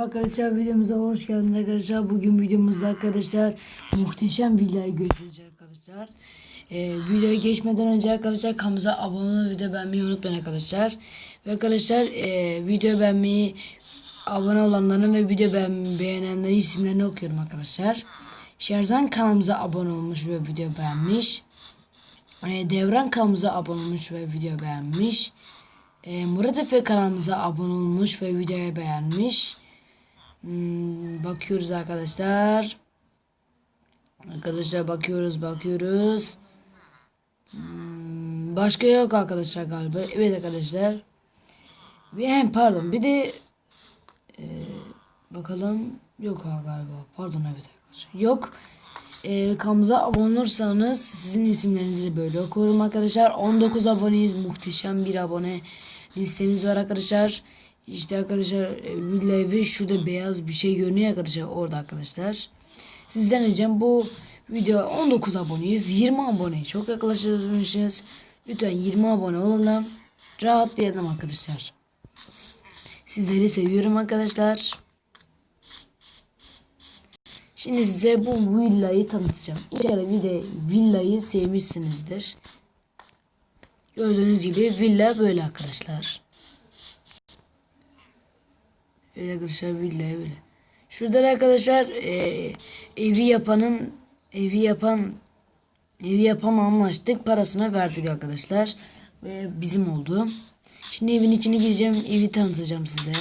Arkadaşlar videomuza hoş geldiniz arkadaşlar. Bugün videomuzda arkadaşlar muhteşem villayı göstereceğiz arkadaşlar. Ee, videoya geçmeden önce arkadaşlar kanalımıza abone ve de beğenmeyi unutmayın arkadaşlar. Ve arkadaşlar e, video beğenmeyi abone olanların ve video beğen, beğenenlerin isimlerini okuyorum arkadaşlar. Şerzan kanalımıza abone olmuş ve video beğenmiş. E, Devran kanalımıza abone olmuş ve video beğenmiş. E, Murat Efe kanalımıza abone olmuş ve videoyu beğenmiş. Hmm, bakıyoruz arkadaşlar. Arkadaşlar bakıyoruz bakıyoruz. Hmm, başka yok arkadaşlar galiba. Evet arkadaşlar. Bir hem pardon bir de e, bakalım yok galiba. Pardon evet arkadaşlar. Yok. E, kanalımıza abone olursanız sizin isimlerinizi böyle okuyorum arkadaşlar. 19 aboneyiz. Muhteşem bir abone listemiz var arkadaşlar. İşte arkadaşlar e, villa evi şurada beyaz bir şey görünüyor arkadaşlar orada arkadaşlar. Sizden ricam bu video 19 aboneyiz. 20 aboneye çok yaklaşmışız. Lütfen 20 abone olalım. Rahatlayalım arkadaşlar. Sizleri seviyorum arkadaşlar. Şimdi size bu villayı tanıtacağım. İnşallah bir de villayı sevmişsinizdir. Gördüğünüz gibi villa böyle arkadaşlar. Evet arkadaşlar villa böyle. Şurada da arkadaşlar e, evi yapanın evi yapan evi yapan anlaştık parasına verdik arkadaşlar. Ve bizim oldu. Şimdi evin içine gireceğim evi tanıtacağım size.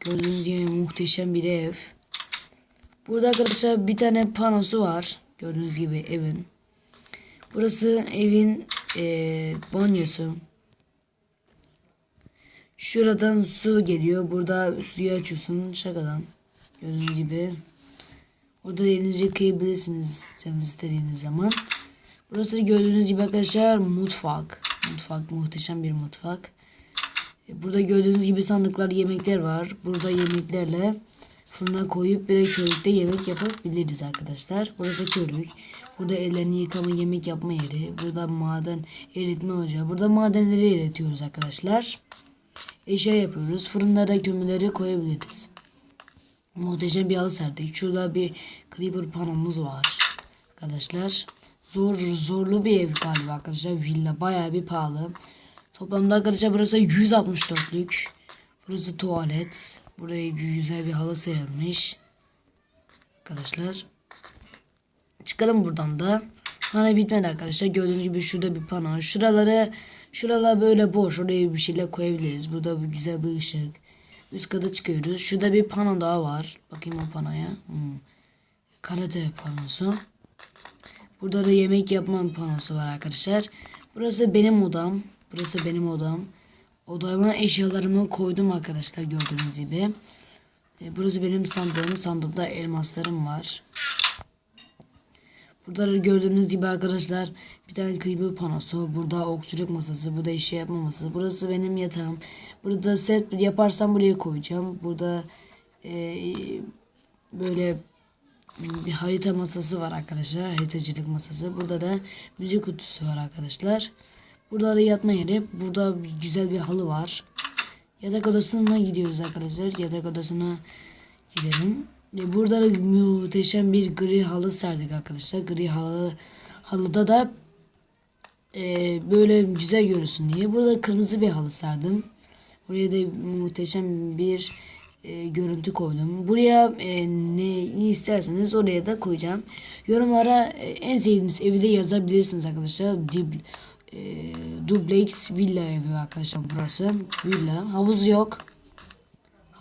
Gördüğünüz gibi muhteşem bir ev. Burada arkadaşlar bir tane panosu var. Gördüğünüz gibi evin. Burası evin e, banyosu. Şuradan su geliyor. Burada suyu açıyorsun şakadan. Gördüğünüz gibi. Orada elinizi yıkayabilirsiniz canınız istediğiniz zaman. Burası gördüğünüz gibi arkadaşlar mutfak. Mutfak muhteşem bir mutfak. E, Burada gördüğünüz gibi sandıklar yemekler var. Burada yemeklerle fırına koyup bir körükte yemek yapabiliriz arkadaşlar. Burası körük. Burada ellerini yıkama yemek yapma yeri. Burada maden eritme ocağı. Burada madenleri eritiyoruz arkadaşlar eşya yapıyoruz. Fırınlara kömürleri koyabiliriz. Muhteşem bir halı serdik. Şurada bir creeper panomuz var. Arkadaşlar. Zor zorlu bir ev galiba arkadaşlar. Villa bayağı bir pahalı. Toplamda arkadaşlar burası 164'lük. Burası tuvalet. Buraya güzel bir halı serilmiş. Arkadaşlar. Çıkalım buradan da. Hani bitmedi arkadaşlar. Gördüğünüz gibi şurada bir pano. Şuraları şuralar böyle boş. Oraya bir şeyler koyabiliriz. Burada bir güzel bir ışık. Üst kata çıkıyoruz. Şurada bir pano daha var. Bakayım o panoya. Hmm. Karate panosu. Burada da yemek yapma panosu var arkadaşlar. Burası benim odam. Burası benim odam. Odama eşyalarımı koydum arkadaşlar gördüğünüz gibi. E, Burası benim sandığım. Sandığımda elmaslarım var. Burada da gördüğünüz gibi arkadaşlar bir tane creeper panosu. Burada okçuluk masası. Burada işe yapma masası. Burası benim yatağım. Burada set yaparsam buraya koyacağım. Burada e, böyle bir harita masası var arkadaşlar. Haritacılık masası. Burada da müzik kutusu var arkadaşlar. Burada da yatma yeri. Burada güzel bir halı var. Yatak odasına gidiyoruz arkadaşlar. Yatak odasına gidelim. E, Burada da muhteşem bir gri halı serdik arkadaşlar. Gri halı halıda da e, böyle güzel görünsün diye. Burada kırmızı bir halı serdim. Buraya da muhteşem bir e, görüntü koydum. Buraya e, ne isterseniz oraya da koyacağım. Yorumlara e, en sevdiğiniz evi de yazabilirsiniz arkadaşlar. Dib, e, duplex villa evi arkadaşlar burası. Villa. Havuz yok.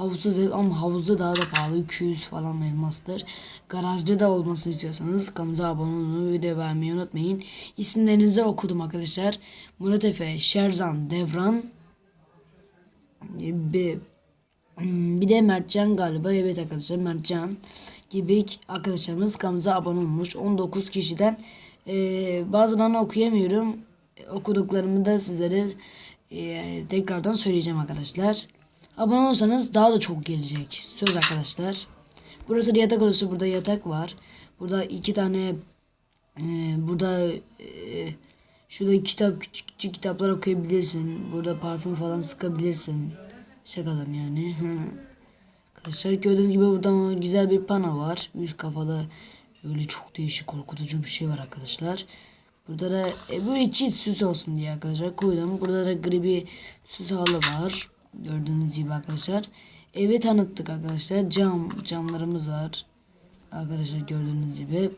Havuzsuz ev ama havuzda daha da pahalı 200 falan elmastır. Garajda da olmasını istiyorsanız kanalımıza abone olmayı video beğenmeyi unutmayın. İsimlerinizi okudum arkadaşlar. Murat Efe, Şerzan, Devran, e, bir, bir de Mertcan galiba. Evet arkadaşlar Mertcan gibi arkadaşlarımız kanalımıza abone olmuş. 19 kişiden e, bazılarını okuyamıyorum. E, okuduklarımı da sizlere e, tekrardan söyleyeceğim arkadaşlar. Abone olursanız daha da çok gelecek. Söz arkadaşlar. Burası yatak odası. Burada yatak var. Burada iki tane e, burada e, şurada kitap küçük küçük kitaplar okuyabilirsin. Burada parfüm falan sıkabilirsin. Şakadan yani. Arkadaşlar gördüğünüz gibi burada güzel bir pano var. Üç kafada böyle çok değişik korkutucu bir şey var arkadaşlar. Burada da e, bu içi süs olsun diye arkadaşlar koydum. Burada da gri bir süs halı var. Gördüğünüz gibi arkadaşlar. Evi tanıttık arkadaşlar. Cam camlarımız var. Arkadaşlar gördüğünüz gibi.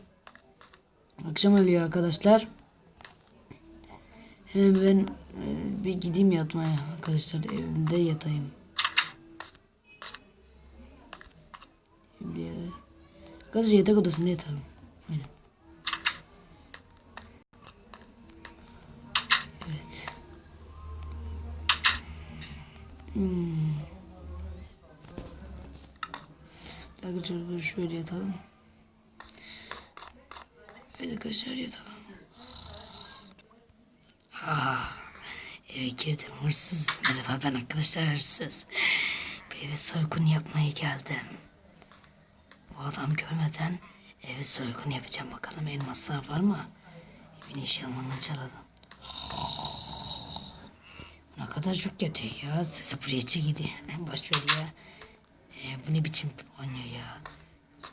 Akşam oluyor arkadaşlar. Hemen ben bir gideyim yatmaya arkadaşlar. Evimde yatayım. Arkadaşlar yatak odasında yatalım. Hmm. Arkadaşlar şöyle yatalım. Evet arkadaşlar yatalım. Ha, eve girdim hırsız. Merhaba ben arkadaşlar hırsız. Bu eve soygun yapmaya geldim. Bu adam görmeden evi soygun yapacağım bakalım elmaslar var mı? Evin eşyalarını çalalım. Ne kadar çok yatıyor ya. Sesi buraya gidiyor. Boş ya. Ee, bu ne biçim oynuyor ya.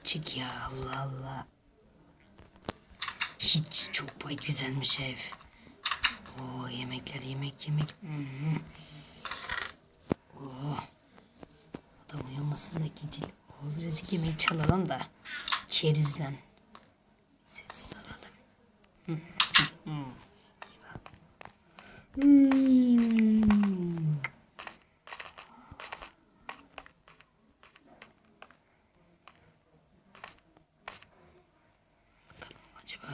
Çık ya Allah Allah. Hiç çok bay güzelmiş ev. Oo yemekler yemek yemek. Hmm. Oo. Adam uyanmasın da gecil. Oo, birazcık yemek çalalım da. Kerizlen. Sessiz alalım. Hmm. Bakalım acaba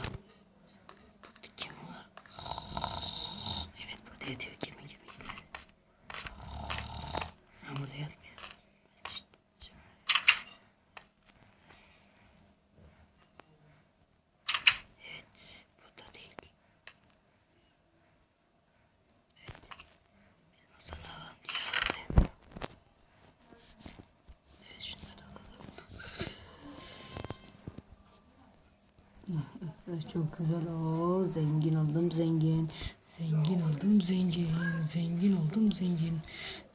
burada kim var? Evet burada yatıyor. Girme girme girme. Ha burada yatmıyor. İşte. Evet burada değil. Evet. Biz masana alalım diye. Evet şunları alalım. Çok güzel. O zengin oldum zengin. Zengin oldum zengin. Zengin oldum zengin.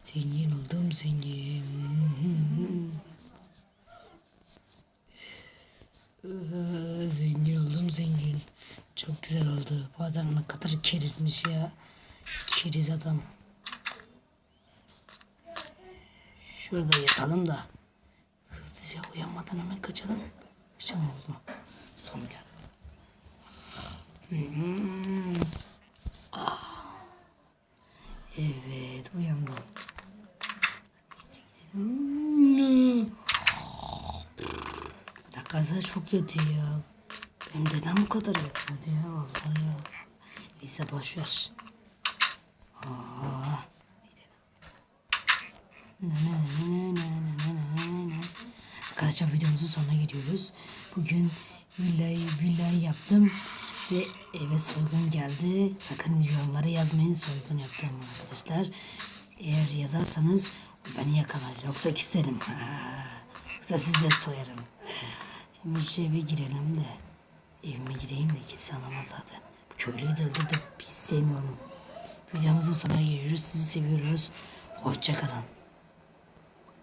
Zengin oldum zengin. Ee, zengin oldum zengin. Çok güzel oldu. Bu adam ne kadar kerizmiş ya. Keriz adam. Şurada yatalım da hızlıca uyanmadan hemen kaçalım. Akşam oldu. Son gel Evet uyandım. Hmm. Bu da kaza çok yatıyor ya. Benim dedem bu kadar yatmadı ya. Allah ya. Neyse boş. Arkadaşlar videomuzun sonuna geliyoruz. Bugün villayı villayı yaptım ve eve soygun geldi. Sakın yorumlara yazmayın soygun yaptım arkadaşlar. Eğer yazarsanız beni yakalar. Yoksa küserim. Ha. Yoksa size soyarım. Şimdi eve girelim de evime gireyim de kimse anlamaz zaten. Bu köylüyü de öldürdüm. Hiç sevmiyorum. Videomuzun sonuna geliyoruz. Sizi seviyoruz. Hoşçakalın.